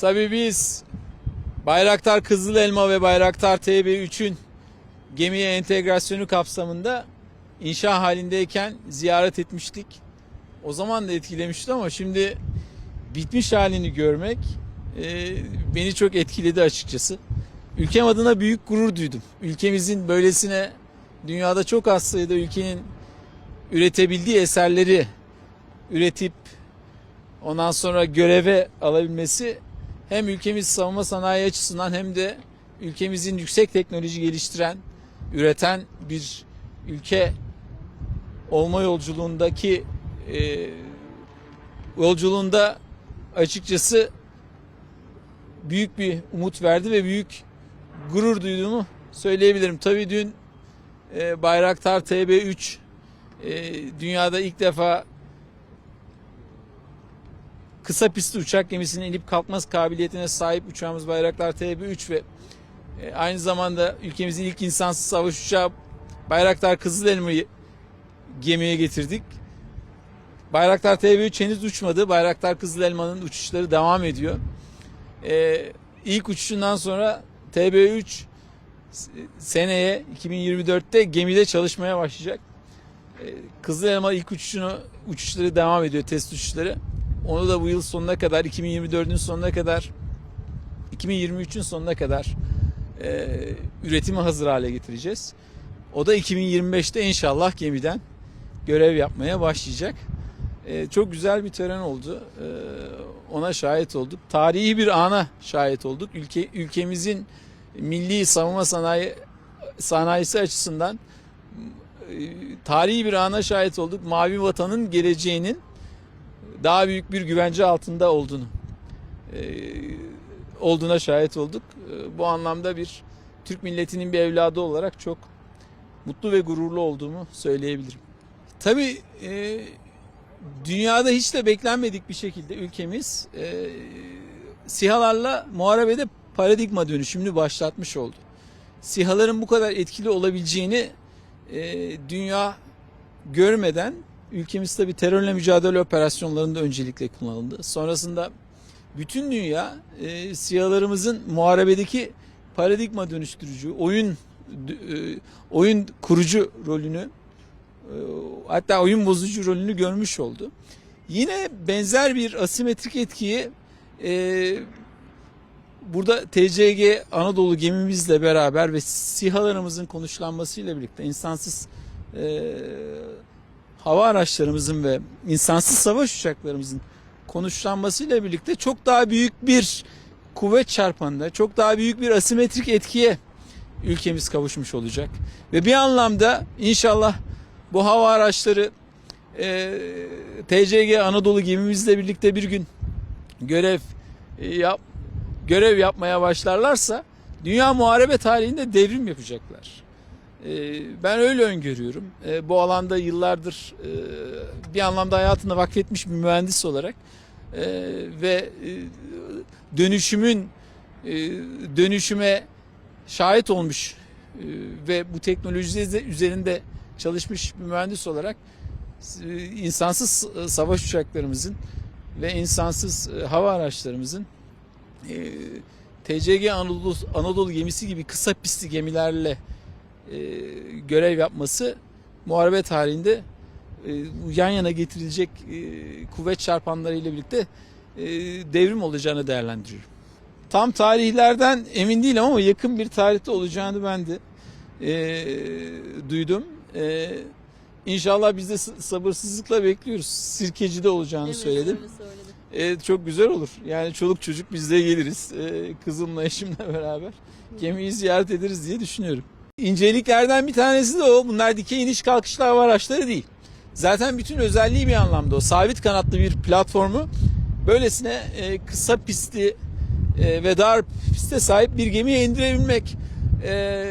Tabii biz Bayraktar Kızıl Elma ve Bayraktar TB3'ün gemiye entegrasyonu kapsamında inşa halindeyken ziyaret etmiştik. O zaman da etkilemişti ama şimdi bitmiş halini görmek e, beni çok etkiledi açıkçası. Ülkem adına büyük gurur duydum. Ülkemizin böylesine dünyada çok az sayıda ülkenin üretebildiği eserleri üretip ondan sonra göreve alabilmesi hem ülkemiz savunma sanayi açısından hem de ülkemizin yüksek teknoloji geliştiren, üreten bir ülke olma yolculuğundaki e, yolculuğunda açıkçası büyük bir umut verdi ve büyük gurur duyduğumu söyleyebilirim. Tabii dün e, Bayraktar TB3 e, dünyada ilk defa kısa pistli uçak gemisinin inip kalkmaz kabiliyetine sahip uçağımız Bayraktar TB3 ve e, aynı zamanda ülkemizin ilk insansız savaş uçağı Bayraktar Kızıl Elma'yı gemiye getirdik. Bayraktar TB3 henüz uçmadı. Bayraktar Kızıl Elma'nın uçuşları devam ediyor. Ee, ilk uçuşundan sonra TB3 seneye 2024'te gemide çalışmaya başlayacak. Ee, Kızıl Elma ilk uçuşunu uçuşları devam ediyor test uçuşları. Onu da bu yıl sonuna kadar 2024'ün sonuna kadar 2023'ün sonuna kadar e, üretime hazır hale getireceğiz. O da 2025'te inşallah gemiden görev yapmaya başlayacak. E, çok güzel bir tören oldu. E, ona şahit olduk. Tarihi bir ana şahit olduk. Ülke ülkemizin milli savunma sanayi sanayisi açısından e, tarihi bir ana şahit olduk. Mavi vatanın geleceğinin daha büyük bir güvence altında olduğunu e, olduğuna şahit olduk. E, bu anlamda bir Türk milletinin bir evladı olarak çok mutlu ve gururlu olduğumu söyleyebilirim. Tabii e, dünyada hiç de beklenmedik bir şekilde ülkemiz e, sihalarla muharebede paradigma dönüşümünü başlatmış oldu. Sihaların bu kadar etkili olabileceğini dünya görmeden ülkemiz tabii terörle mücadele operasyonlarında öncelikle kullanıldı. Sonrasında bütün dünya e, sihalarımızın muharebedeki paradigma dönüştürücü, oyun e, oyun kurucu rolünü e, hatta oyun bozucu rolünü görmüş oldu. Yine benzer bir asimetrik etkiyi e, burada TCG Anadolu gemimizle beraber ve sihalarımızın konuşlanmasıyla birlikte insansız e, hava araçlarımızın ve insansız savaş uçaklarımızın konuşlanmasıyla birlikte çok daha büyük bir kuvvet çarpanında, çok daha büyük bir asimetrik etkiye ülkemiz kavuşmuş olacak. Ve bir anlamda inşallah bu hava araçları e, TCG Anadolu gemimizle birlikte bir gün görev e, yap görev yapmaya başlarlarsa dünya muharebe tarihinde devrim yapacaklar. E, ben öyle öngörüyorum. E, bu alanda yıllardır e, bir anlamda hayatını vakfetmiş bir mühendis olarak e, ve e, dönüşümün dönüşüme şahit olmuş ve bu teknoloji üzerinde çalışmış bir mühendis olarak insansız savaş uçaklarımızın ve insansız hava araçlarımızın TCG Anadolu, Anadolu gemisi gibi kısa pistli gemilerle görev yapması muharebe tarihinde e, yan yana getirilecek e, kuvvet çarpanlarıyla birlikte e, devrim olacağını değerlendiriyorum. Tam tarihlerden emin değilim ama yakın bir tarihte olacağını ben de e, duydum. E, inşallah biz de sabırsızlıkla bekliyoruz. Sirkeci'de olacağını Evet, söyledim. öyle söyledi. E, çok güzel olur. Yani çoluk çocuk biz de geliriz. E, kızımla eşimle beraber gemiyi ziyaret ederiz diye düşünüyorum. İnceliklerden bir tanesi de o. Bunlar dikey iniş kalkışlı hava araçları değil. Zaten bütün özelliği bir anlamda o. Sabit kanatlı bir platformu böylesine e, kısa pistli e, ve dar piste sahip bir gemiye indirebilmek. E,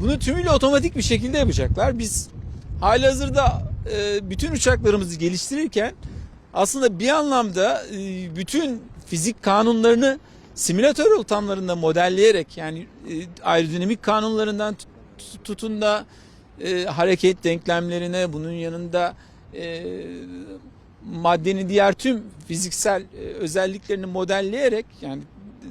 bunu tümüyle otomatik bir şekilde yapacaklar. Biz halihazırda e, bütün uçaklarımızı geliştirirken aslında bir anlamda e, bütün fizik kanunlarını simülatör ortamlarında modelleyerek yani e, aerodinamik kanunlarından tut- tutun da e, hareket denklemlerine bunun yanında e, maddenin diğer tüm fiziksel e, özelliklerini modelleyerek yani e,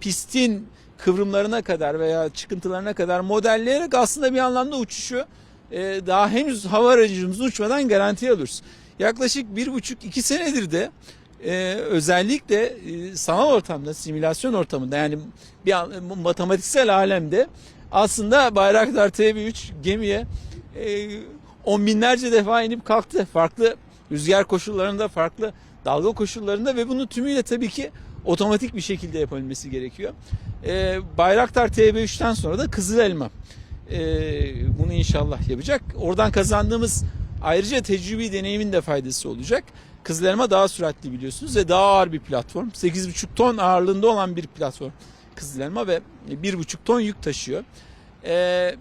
pistin kıvrımlarına kadar veya çıkıntılarına kadar modelleyerek aslında bir anlamda uçuşu e, daha henüz hava aracımız uçmadan garantiye alıyoruz. Yaklaşık bir buçuk iki senedir de e, özellikle e, sanal ortamda, simülasyon ortamında yani bir an- matematiksel alemde aslında Bayraktar TB3 gemiye e, on binlerce defa inip kalktı. Farklı rüzgar koşullarında, farklı dalga koşullarında ve bunu tümüyle tabii ki otomatik bir şekilde yapabilmesi gerekiyor. E, Bayraktar TB3'ten sonra da Kızıl Elma e, bunu inşallah yapacak. Oradan kazandığımız ayrıca tecrübi deneyimin de faydası olacak. Kızıl Elma daha süratli biliyorsunuz ve daha ağır bir platform. 8,5 ton ağırlığında olan bir platform Kızıl Elma ve 1,5 ton yük taşıyor. Ee,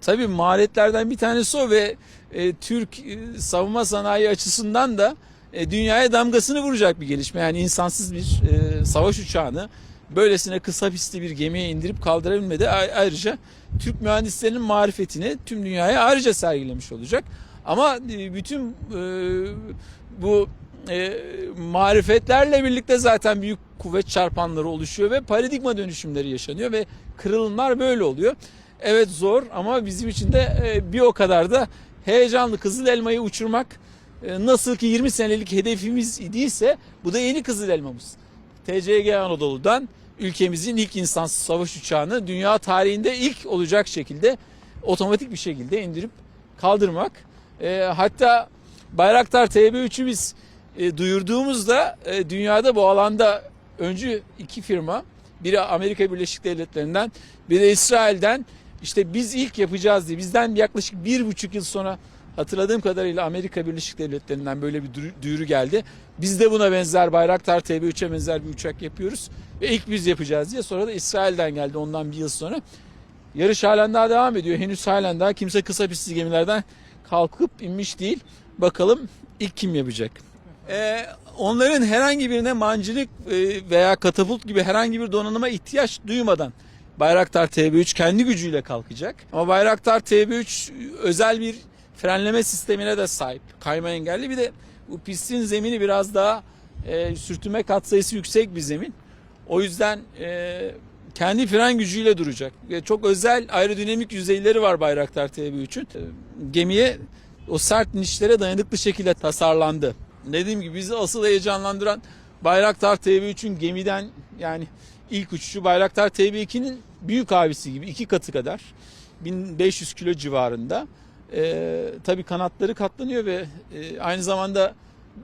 tabii maharetlerden bir tanesi o ve e, Türk e, savunma sanayi açısından da e, dünyaya damgasını vuracak bir gelişme. Yani insansız bir e, savaş uçağını böylesine kısa pistli bir gemiye indirip kaldırabilmede a- ayrıca Türk mühendislerinin marifetini tüm dünyaya ayrıca sergilemiş olacak. Ama e, bütün e, bu e, marifetlerle birlikte zaten büyük kuvvet çarpanları oluşuyor ve paradigma dönüşümleri yaşanıyor ve kırılımlar böyle oluyor. Evet zor ama bizim için de bir o kadar da heyecanlı Kızıl Elma'yı uçurmak nasıl ki 20 senelik hedefimiz idiyse bu da yeni Kızıl Elmamız. TCG Anadolu'dan ülkemizin ilk insansız savaş uçağını dünya tarihinde ilk olacak şekilde otomatik bir şekilde indirip kaldırmak. E, hatta Bayraktar TB3'ü biz e, duyurduğumuzda e, dünyada bu alanda öncü iki firma biri Amerika Birleşik Devletleri'nden biri de İsrail'den işte biz ilk yapacağız diye bizden yaklaşık bir buçuk yıl sonra hatırladığım kadarıyla Amerika Birleşik Devletleri'nden böyle bir duyuru geldi. Biz de buna benzer Bayraktar TB3'e benzer bir uçak yapıyoruz ve ilk biz yapacağız diye sonra da İsrail'den geldi ondan bir yıl sonra. Yarış halen daha devam ediyor. Henüz halen daha kimse kısa pistli gemilerden kalkıp inmiş değil. Bakalım ilk kim yapacak? Ee, onların herhangi birine mancınık e, veya katapult gibi herhangi bir donanıma ihtiyaç duymadan Bayraktar TB3 kendi gücüyle kalkacak. Ama Bayraktar TB3 özel bir frenleme sistemine de sahip. Kayma engelli bir de bu pistin zemini biraz daha e, sürtünme katsayısı yüksek bir zemin. O yüzden e, kendi fren gücüyle duracak. Çok özel aerodinamik yüzeyleri var Bayraktar TB3'ün. E, Gemiye o sert nişlere dayanıklı şekilde tasarlandı. Dediğim gibi bizi asıl heyecanlandıran Bayraktar TB3'ün gemiden yani ilk uçuşu Bayraktar TB2'nin büyük abisi gibi iki katı kadar 1500 kilo civarında. Ee, tabii kanatları katlanıyor ve e, aynı zamanda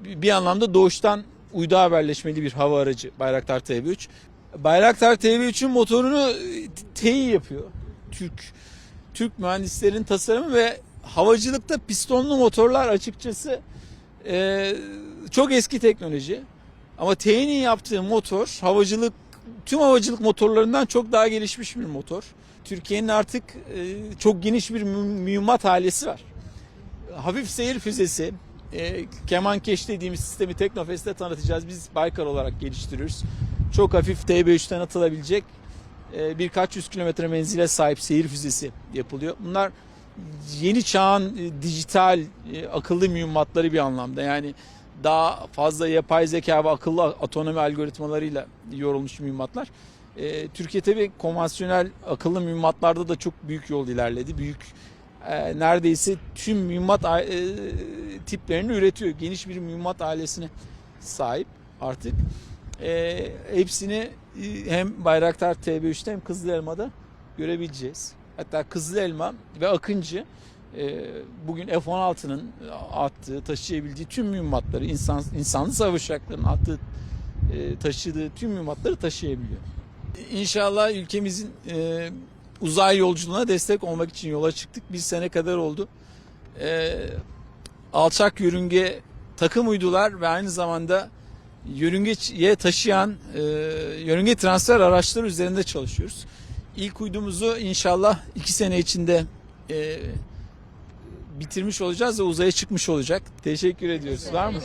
bir anlamda doğuştan uydu haberleşmeli bir hava aracı Bayraktar TB3. Bayraktar TB3'ün motorunu e, TEİ yapıyor. Türk Türk mühendislerin tasarımı ve havacılıkta pistonlu motorlar açıkçası e, çok eski teknoloji. Ama TEİ'nin yaptığı motor havacılık tüm havacılık motorlarından çok daha gelişmiş bir motor. Türkiye'nin artık e, çok geniş bir mü- mühimmat ailesi var. Hafif seyir füzesi, e, Kemankeş dediğimiz sistemi Teknofest'te tanıtacağız. Biz Baykar olarak geliştiriyoruz. Çok hafif TB3'ten atılabilecek e, birkaç yüz kilometre menzile sahip seyir füzesi yapılıyor. Bunlar yeni çağın e, dijital e, akıllı mühimmatları bir anlamda. Yani daha fazla yapay zeka ve akıllı otonomi algoritmalarıyla yorulmuş mühimmatlar. E, Türkiye tabii konvansiyonel akıllı mühimmatlarda da çok büyük yol ilerledi. Büyük e, neredeyse tüm mühimmat e, tiplerini üretiyor. Geniş bir mühimmat ailesine sahip artık. E, hepsini hem Bayraktar TB3'te hem Kızıl Elma'da görebileceğiz. Hatta Kızıl Elma ve Akıncı e, bugün F-16'nın attığı, taşıyabildiği tüm mühimmatları, insan, insanlı savaş uçaklarının attığı, e, taşıdığı tüm mühimmatları taşıyabiliyor. İnşallah ülkemizin e, uzay yolculuğuna destek olmak için yola çıktık. Bir sene kadar oldu. Alçak yörünge takım uydular ve aynı zamanda yörüngeye taşıyan e, yörünge transfer araçları üzerinde çalışıyoruz. İlk uydumuzu inşallah iki sene içinde e, bitirmiş olacağız ve uzaya çıkmış olacak. Teşekkür ediyoruz. Var mı?